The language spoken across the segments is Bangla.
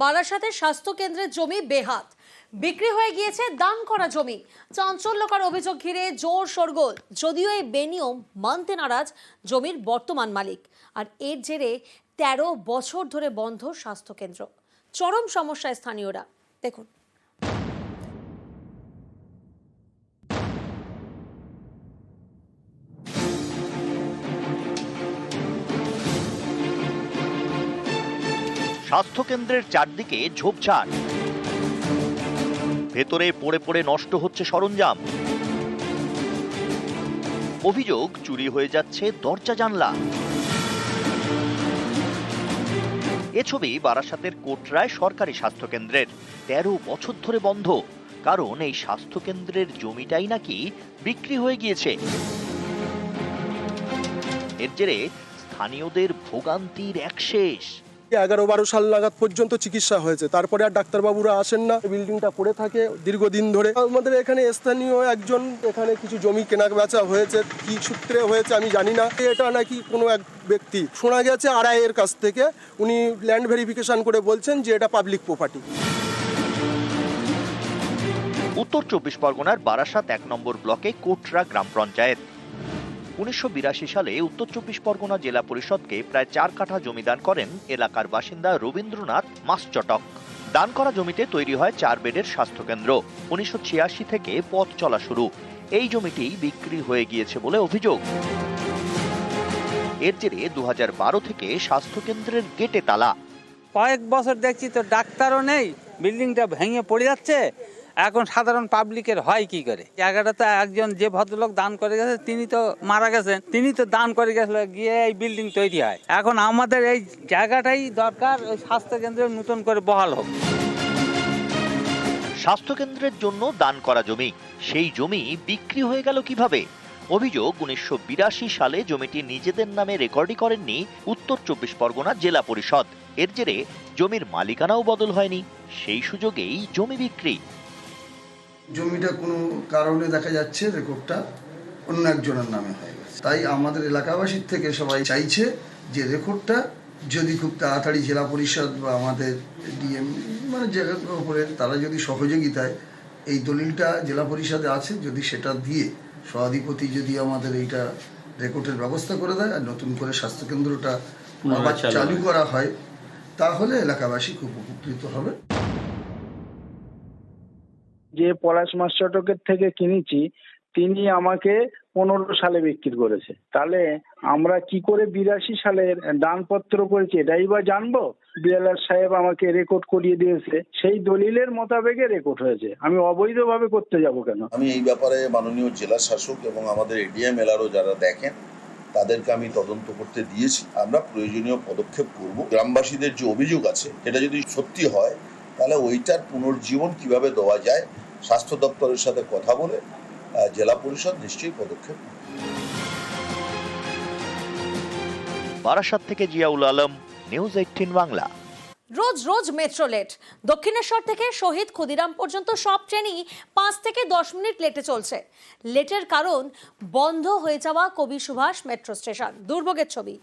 বারাসাতের স্বাস্থ্য কেন্দ্রের জমি বেহাত। বিক্রি হয়ে গিয়েছে দান করা জমি। চাঞ্চল্যকর অভিযোগ ঘিরে জোর সরগোল যদিও এই বেনিয়ম মানতে নারাজ জমির বর্তমান মালিক। আর এর জেরে তেরো বছর ধরে বন্ধ স্বাস্থ্যকেন্দ্র। চরম সমস্যায় স্থানীয়রা। দেখুন। স্বাস্থ্যকেন্দ্রের চারদিকে ঝোপঝাড়। ভেতরে পড়ে পড়ে নষ্ট হচ্ছে সরঞ্জাম। অভিযোগ, চুরি হয়ে যাচ্ছে দরজা জানলা। এ ছবি বারাসাতের কোটরায় সরকারি স্বাস্থ্যকেন্দ্রের। তেরো বছর ধরে বন্ধ। কারণ এই স্বাস্থ্যকেন্দ্রের জমিটাই নাকি বিক্রি হয়ে গিয়েছে। এর জেরে স্থানীয়দের ভোগান্তির এক শেষ। এগারো বারো সাল নাগাদ পর্যন্ত চিকিৎসা হয়েছে। তারপরে আর ডাক্তারবাবুরা আসেন না। বিল্ডিংটা পড়ে থাকে দীর্ঘদিন ধরে। আমাদের এখানে স্থানীয় একজন, এখানে কিছু জমি কেনা বেচা হয়েছে। কি সূত্রে হয়েছে আমি জানি না। এটা নাকি কোনো এক ব্যক্তি শোনা গেছে আড়াইয়ের কাছ থেকে। উনি ল্যান্ড ভেরিফিকেশন করে বলছেন যে এটা পাবলিক প্রপার্টি উত্তর চব্বিশ পরগনার বারাসাত এক নম্বর ব্লকে কোটরা গ্রাম পঞ্চায়েত। উনিশশো বিরাশি সালে উত্তর চব্বিশ পরগনা জেলা পরিষদকে প্রায় চার কাঠা জমি দান করেন এলাকার বাসিন্দা রবীন্দ্রনাথ মাসচটক। দান করা জমিতে তৈরি হয় চার বেডের স্বাস্থ্যকেন্দ্র। উনিশশো ছিয়াশি থেকে পথ চলা শুরু। এই জমিটি বিক্রি হয়ে গিয়েছে বলে অভিযোগ। এর জেরে দু হাজার বারো থেকে স্বাস্থ্যকেন্দ্রের গেটে তালা। কয়েক বছর দেখছি তো ডাক্তারও নেই, বিল্ডিংটা ভেঙে পড়ে যাচ্ছে এখন সাধারণ পাবলিকের হয় কি করে? জায়গাটা তো একজন যে ভদ্রলোক দান করে গেছে, তিনি তো মারা গেছেন, তিনি তো দান করে গেছিল, গিয়ে এই বিল্ডিং তৈরি হয়। এখন আমাদের এই জায়গাটাই দরকার, ওই স্বাস্থ্যকেন্দ্রে নতুন করে বহাল হোক। স্বাস্থ্যকেন্দ্রের জন্য দান করা জমি, সেই জমি বিক্রি হয়ে গেল কীভাবে? অভিযোগ উনিশশো বিরাশি সালে জমিটি নিজেদের নামে রেকর্ডই করেননি উত্তর চব্বিশ পরগনা জেলা পরিষদ। এর জেরে জমির মালিকানাও বদল হয়নি, সেই সুযোগেই জমি বিক্রি। জমিটা কোনো কারণে দেখা যাচ্ছে রেকর্ডটা অন্য একজনের নামে হয়ে গেছে। তাই আমাদের এলাকাবাসীর থেকে সবাই চাইছে যে রেকর্ডটা যদি খুব তাড়াতাড়ি জেলা পরিষদ বা আমাদের ডিএম মানে জেলার উপরে তারা যদি সহযোগিতায় এই দলিলটা জেলা পরিষদে আছে যদি সেটা দিয়ে সভাধিপতি যদি আমাদের এইটা রেকর্ডের ব্যবস্থা করে দেয় আর নতুন করে স্বাস্থ্যকেন্দ্রটা আবার চালু করা হয় তাহলে এলাকাবাসী খুব উপকৃত হবে। যে পলাশ মাস্টারটকের থেকে কিনেছি, তিনি আমাকে পনেরো সালে বিক্রি করেছে। তাহলে আমরা কি করে বিরাশি সালের দানপত্র করেছি এটাই বা জানব? বিএলআর সাহেব আমাকে রেকর্ড করিয়ে দিয়েছে। সেই দলিলের মোতাবেকে রেকর্ড হয়েছে। আমি অবৈধভাবে করতে যাব কেন? আমি এই ব্যাপারে মাননীয় জেলা শাসক এবং আমাদের এডিএম এলারও যারা দেখেন, তাদেরকে আমি তদন্ত করতে দিয়েছি। আমরা প্রয়োজনীয় পদক্ষেপ করব। গ্রামবাসীদের যে অভিযোগ আছে এটা যদি সত্যি হয়, তাহলে ওইটার পুনর্জীবন কীভাবে দেওয়া যায় স্বাস্থ্য দপ্তরের সাথে কথা বলে জেলা পরিষদ নিশ্চয়ই পদক্ষেপ বারাসাত থেকে জিয়াউল আলম নিউজ এইটিন বাংলা। রোজ রোজ মেট্রো লেট। দক্ষিণেশ্বর থেকে শহীদ ক্ষুদিরাম পর্যন্ত সব ট্রেনই পাঁচ থেকে দশ মিনিট লেটে চলছে। লেটের কারণ বন্ধ হয়ে যাওয়া কবি সুভাষ মেট্রো স্টেশন। দুর্ভোগের ছবি।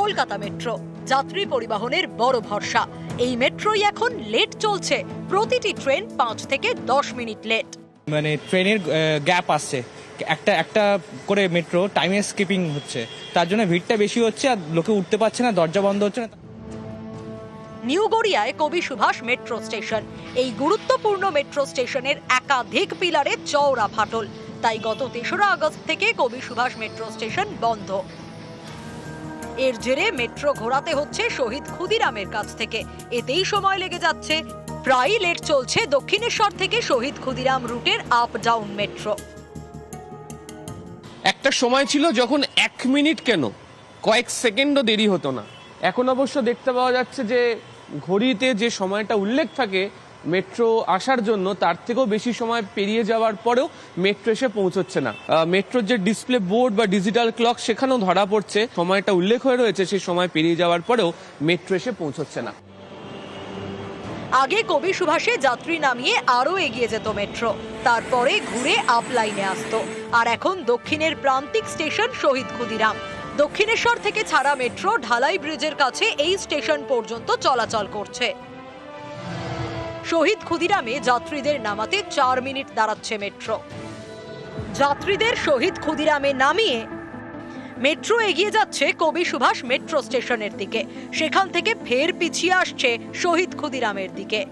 কলকাতা মেট্রো। যাত্রী পরিবহনের বড় ভরসা। এই মেট্রোই এখন লেট চলছে। প্রতিটি ট্রেন পাঁচ থেকে দশ মিনিট লেট মানে ট্রেনের গ্যাপ আসছে। একটা একটা করে মেট্রো টাইমে স্কিপিং হচ্ছে। তার জন্য ভিড়টা বেশি হচ্ছে আর লোকে উঠতে পারছে না দরজা বন্ধ হচ্ছে না। নিউ গড়িয়ায় কবি সুভাষ মেট্রো স্টেশন এই গুরুত্বপূর্ণ মেট্রো স্টেশনের একাধিক পিলারে চওড়া ফাটল। তাই গত তেসরা আগস্ট থেকে কবি সুভাষ মেট্রো স্টেশন বন্ধ। এর জেরে মেট্রো ঘোরাতে হচ্ছে শহীদ ক্ষুদিরামের কাছ থেকে। এতেই সময় লেগে যাচ্ছে। প্রায়ই লেট চলছে দক্ষিণেশ্বর থেকে শহীদ ক্ষুদিরাম রুটের আপ ডাউন মেট্রো। একটা সময় ছিল যখন এক মিনিট কেন? কয়েক সেকেন্ডও দেরি হতো না। এখন অবশ্য দেখতে পাওয়া যাচ্ছে যে ঘড়িতে যে সময়টা উল্লেখ থাকে মেট্রো আসার জন্য তার থেকেও বেশি সময় পেরিয়ে যাওয়ার পরেও মেট্রো এসে পৌঁছচ্ছে না। মেট্রোর যে ডিসপ্লে বোর্ড বা ডিজিটাল ক্লক সেখানেও ধরা পড়ছে। সময়টা উল্লেখ হয়ে রয়েছে, সেই সময় পেরিয়ে যাওয়ার পরেও মেট্রো এসে পৌঁছচ্ছে না। আগে কবি সুভাষে যাত্রী নামিয়ে আরও এগিয়ে যেত মেট্রো। তারপরে ঘুরে আপ লাইনে আসতো। আর এখন দক্ষিণের প্রান্তিক স্টেশন শহীদ ক্ষুদিরাম। দক্ষিণেশ্বর থেকে ছাড়া মেট্রো ঢালাই ব্রিজের কাছে এই স্টেশন পর্যন্ত চলাচল করছে। শহীদ ক্ষুদিরামে যাত্রীদের নামাতে চার মিনিট দাঁড়াচ্ছে মেট্রো। যাত্রীদের শহীদ ক্ষুদিরামে নামিয়ে মেট্রো এগিয়ে যাচ্ছে কবি সুভাষ মেট্রো স্টেশনের দিকে। সেখান থেকে ফের পিছিয়ে আসছে শহীদ ক্ষুদিরামের দিকে।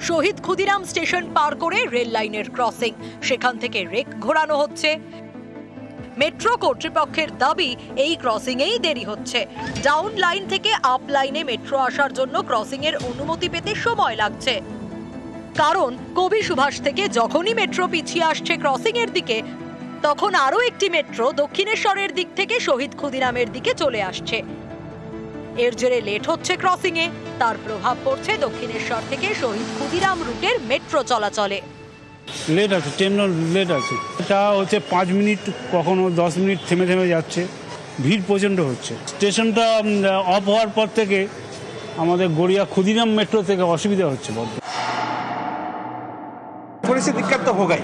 শহীদ ক্ষুদিরাম স্টেশন পার করে রেল লাইনের ক্রসিং। সেখান থেকে রেক ঘোরানো হচ্ছে। মেট্রো কর্তৃপক্ষের দাবি, এই ক্রসিং এই দেরি হচ্ছে। ডাউন লাইন থেকে আপ লাইনে মেট্রো আসার জন্য ক্রসিং এর অনুমতি পেতে সময় লাগছে। কারণ, কবি সুভাষ থেকে যখনই মেট্রো পিছিয়ে আসছে ক্রসিং এর দিকে, তখন আরও একটি মেট্রো দক্ষিণেশ্বরের দিক থেকে শহীদ ক্ষুদিরামের দিকে চলে আসছে। এর জেরে লেট হচ্ছে ক্রসিং এ তার প্রভাব পড়ছে দক্ষিণেশ্বর থেকে শহীদ ক্ষুদিরাম রুটের মেট্রো চলাচলে। লেট আছে ট্রেনও লেট আছে এটা হচ্ছে পাঁচ মিনিট কখনো দশ মিনিট থেমে থেমে যাচ্ছে ভিড় প্রচণ্ড হচ্ছে স্টেশনটা অফ হওয়ার পর থেকে আমাদের গড়িয়া ক্ষুদিরাম মেট্রো থেকে অসুবিধা হচ্ছে বড্ড थोड़ी सी दिक्कत तो होगा ही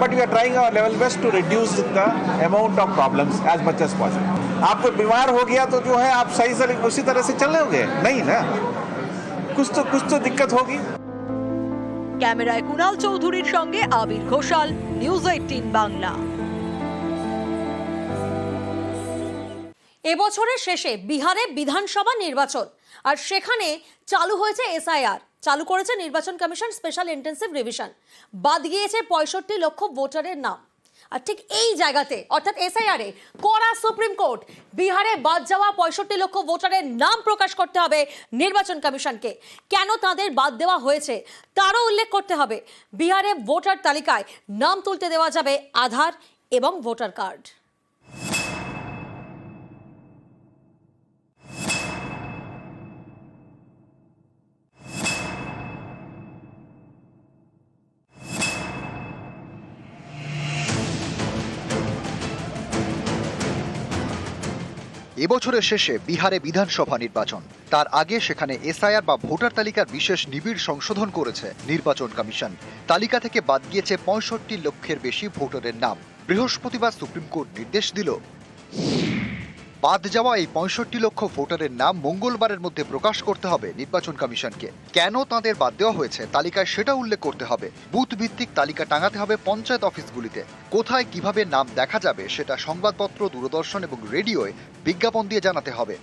but we are trying our level best to reduce the amount of problems as much as possible आप कोई बीमार हो गया तो जो है आप सही से उसी तरह से चल लोगे नहीं ना कुछ तो कुछ तो दिक्कत होगी ক্যামেরায় কুণাল চৌধুরীর সঙ্গে আবির ঘোষাল নিউজ এইটিন বাংলা। এবছরের শেষে বিহারে বিধানসভা নির্বাচন, আর সেখানে চালু হয়েছে এসআইআর। চালু করেছে নির্বাচন কমিশন স্পেশাল ইন্টেন্সিভ রিভিশন। বাদ গিয়েছে পঁয়ষট্টি লক্ষ ভোটারের নাম। আর ঠিক এই জায়গাতে, অর্থাৎ এসআইআরে করা সুপ্রিম কোর্ট, বিহারে বাদ যাওয়া পঁয়ষট্টি লক্ষ ভোটারের নাম প্রকাশ করতে হবে নির্বাচন কমিশনকে। কেন তাদের বাদ দেওয়া হয়েছে? তারও উল্লেখ করতে হবে। বিহারে ভোটার তালিকায় নাম তুলতে দেওয়া যাবে আধার এবং ভোটার কার্ড। এবছরের শেষে বিহারে বিধানসভা নির্বাচন। তার আগে সেখানে এসআইআর বা ভোটার তালিকার বিশেষ নিবিড় সংশোধন করেছে নির্বাচন কমিশন। তালিকা থেকে বাদ গিয়েছে পঁয়ষট্টি লক্ষের বেশি ভোটারের নাম। বৃহস্পতিবার সুপ্রিম কোর্ট নির্দেশ দিল। বাদ যাওয়া এই পঁয়ষট্টি লক্ষ ভোটারের নাম মঙ্গলবারের মধ্যে প্রকাশ করতে হবে নির্বাচন কমিশনকে। কেন তাদের বাদ দেওয়া হয়েছে? তালিকায় সেটা উল্লেখ করতে হবে। বুথ ভিত্তিক তালিকা টাঙাতে হবে পঞ্চায়েত অফিসগুলিতে। কোথায় কীভাবে নাম দেখা যাবে সেটা সংবাদপত্র, দূরদর্শন এবং রেডিওয় বিজ্ঞাপন দিয়ে জানাতে হবে।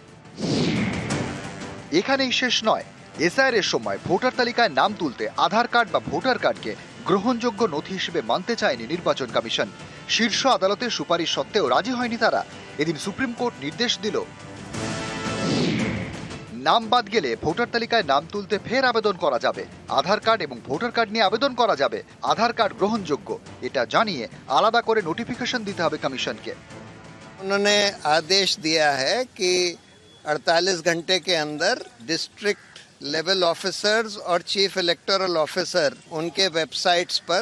এখানেই শেষ নয়। এসআইআর এর সময় ভোটার তালিকায় নাম তুলতে আধার কার্ড বা ভোটার কার্ডকে গ্রহণযোগ্য নথি হিসেবে মানতে চায়নি নির্বাচন কমিশন। শীর্ষ আদালতের সুপারিশ সত্ত্বেও রাজি হয়নি তারা এদিন সুপ্রিম কোর্ট নির্দেশ দিল নাম বাদ গেলে ভোটার তালিকায় নাম তুলতে ফের আবেদন করা যাবে আধার কার্ড এবং ভোটার কার্ড নিয়ে আবেদন করা যাবে আধার কার্ড গ্রহণযোগ্য এটা জানিয়ে আলাদা করে নোটিফিকেশন দিতে হবে কমিশনকে उन्होंने आदेश दिया है कि 48 घंटे के अंदर डिस्ट्रिक्ट लेवल ऑफिसर्स और चीफ इलेक्टोरल ऑफिसर उनके वेबसाइट्स पर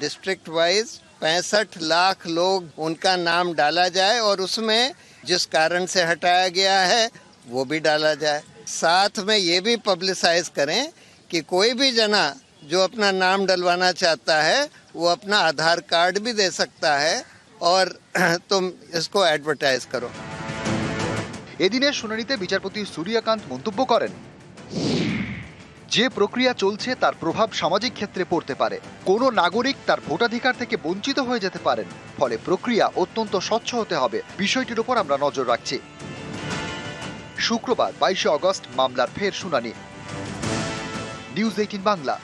डिस्ट्रिक्ट वाइज पैंसठ लाख लोग उनका नाम डाला जाए और उसमें जिस कारण से हटाया गया है वो भी डाला जाए साथ में ये भी पब्लिसाइज करें कि कोई भी जना जो अपना नाम डलवाना चाहता है वो अपना आधार कार्ड भी दे सकता है और तुम इसको एडवर्टाइज करो এদিনের শুনানিতে বিচারপতি সূর্যকান্ত মন্তব্য করেন যে প্রক্রিয়া চলছে তার প্রভাব সামাজিক ক্ষেত্রে পড়তে পারে। কোনো নাগরিক তার ভোটাধিকার থেকে বঞ্চিত হয়ে যেতে পারেন, ফলে প্রক্রিয়া অত্যন্ত স্বচ্ছ হতে হবে। বিষয়টির উপর আমরা নজর রাখছি। শুক্রবার বাইশে অগস্ট মামলার ফের শুনানি। News eighteen Bangla.